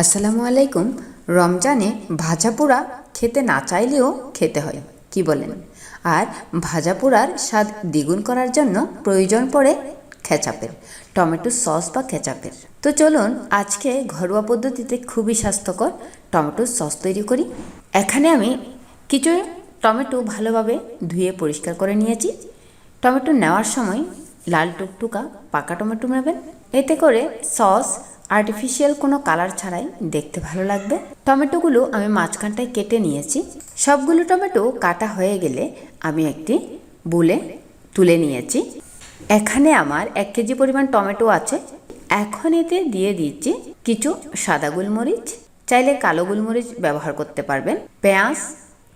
আসসালামু আলাইকুম। রমজানে ভাজা পোড়া খেতে না চাইলেও খেতে হয়, কি বলেন? আর ভাজা পোড়ার স্বাদ দ্বিগুণ করার জন্য প্রয়োজন পড়ে খেচাপের, টমেটো সস বা খেচাপের। তো চলুন আজকে ঘরোয়া পদ্ধতিতে খুবই স্বাস্থ্যকর টমেটোর সস তৈরি করি। এখানে আমি কিছু টমেটো ভালোভাবে ধুয়ে পরিষ্কার করে নিয়েছি। টমেটো নেওয়ার সময় লাল টুকটুকা পাকা টমেটো নেবেন। এতে করে সস আর্টিফিশিয়াল কোনো কালার ছাড়াই দেখতে ভালো লাগবে। টমেটোগুলো আমি মাঝখানটায় কেটে নিয়েছি। সবগুলো টমেটো কাটা হয়ে গেলে আমি একটি বুলে তুলে নিয়েছি। এখানে আমার এক কেজি পরিমাণ টমেটো আছে। এখন এতে দিয়ে দিচ্ছি কিছু সাদা গোলমরিচ। চাইলে কালো গোলমরিচ ব্যবহার করতে পারবেন। পেঁয়াজ,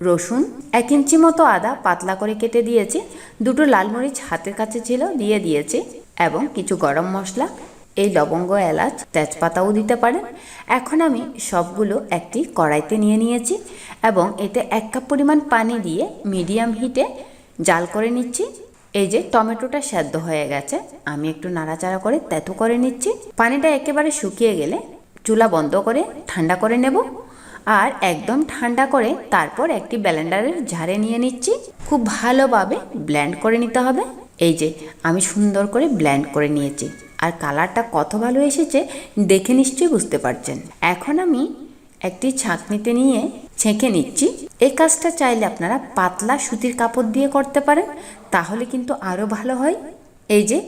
রসুন, এক ইঞ্চি মতো আদা পাতলা করে কেটে দিয়েছি। দুটো লাল মরিচ হাতের কাছে ছিল, দিয়ে দিয়েছি। এবং কিছু গরম মশলা। এই লবঙ্গ এলাচ তেজপাতাও দিতে পারেন। এখন আমি সবগুলো একটি কড়াইতে নিয়ে নিয়েছি এবং এতে এক কাপ পরিমাণ পানি দিয়ে মিডিয়াম হিটে জাল করে নিচ্ছি। এই যে টমেটোটা সেদ্ধ হয়ে গেছে, আমি একটু নাড়াচাড়া করে তেতো করে নিচ্ছি। পানিটা একেবারে শুকিয়ে গেলে চুলা বন্ধ করে ঠান্ডা করে নেব আর একদম ঠান্ডা করে তারপর একটি ব্লেন্ডারের ঝাড়ে নিয়ে নিচ্ছি। খুব ভালোভাবে ব্লেন্ড করে নিতে হবে। এই যে আমি সুন্দর করে ব্লেন্ড করে নিয়েছি। আর কালারটা কত ভালো এসেছে দেখে নিশ্চয়ই বুঝতে পারছেন। এখন আমি একটি ছাঁকনিতে নিয়ে ছেঁকে নিচ্ছি। এই কাজটা চাইলে আপনারা পাতলা সুতির কাপড় দিয়ে করতে পারেন, তাহলে কিন্তু আরও ভালো হয়। এই যে,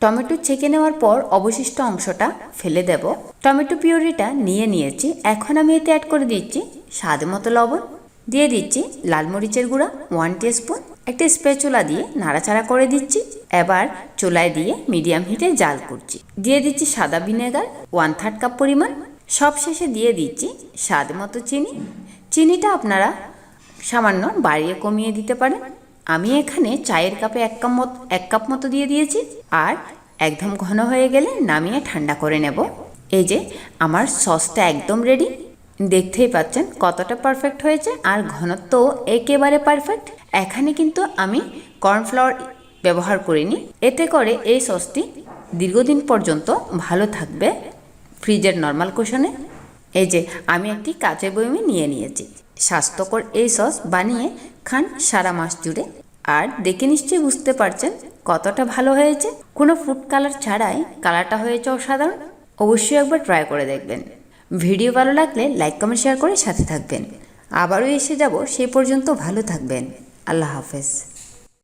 টমেটো ছেঁকে নেওয়ার পর অবশিষ্ট অংশটা ফেলে দেব। টমেটো পিউরিটা নিয়ে নিয়েছি। এখন আমি এতে অ্যাড করে দিচ্ছি স্বাদ মতো লবণ। দিয়ে দিচ্ছি লাল মরিচের গুঁড়া ওয়ান স্পুন একটা স্পেচুলা দিয়ে নাড়াচাড়া করে দিচ্ছি। এবার চুলায় দিয়ে মিডিয়াম হিটে জাল করছি। দিয়ে দিচ্ছি সাদা ভিনেগার ওয়ান থার্ড কাপ পরিমাণ। সব শেষে দিয়ে দিচ্ছি স্বাদ মতো চিনি। চিনিটা আপনারা সামান্য বাড়িয়ে কমিয়ে দিতে পারেন। আমি এখানে চায়ের কাপে এক কাপ মতো, এক কাপ মতো দিয়ে দিয়েছি। আর একদম ঘন হয়ে গেলে নামিয়ে ঠান্ডা করে নেব। এই যে আমার সসটা একদম রেডি দেখতেই পাচ্ছেন কতটা পারফেক্ট হয়েছে। আর ঘনত্ব একেবারে পারফেক্ট এখানে কিন্তু আমি কর্নফ্লাওয়ার ব্যবহার করিনি। এতে করে এই সসটি দীর্ঘদিন পর্যন্ত ভালো থাকবে ফ্রিজের নর্মাল কোশনে এই যে, আমি একটি কাঁচের বয়মে নিয়ে নিয়েছি। স্বাস্থ্যকর এই সস বানিয়ে খান সারা মাস জুড়ে। আর দেখে নিশ্চয়ই বুঝতে পারছেন কতটা ভালো হয়েছে। কোনো ফুড কালার ছাড়াই কালারটা হয়েছে অসাধারণ। অবশ্যই একবার ট্রাই করে দেখবেন। ভিডিও ভালো লাগলে লাইক, কমেন্ট, শেয়ার করে সাথে থাকবেন। আবারও এসে যাব সেই পর্যন্ত ভালো থাকবেন। আল্লাহ হাফেজ।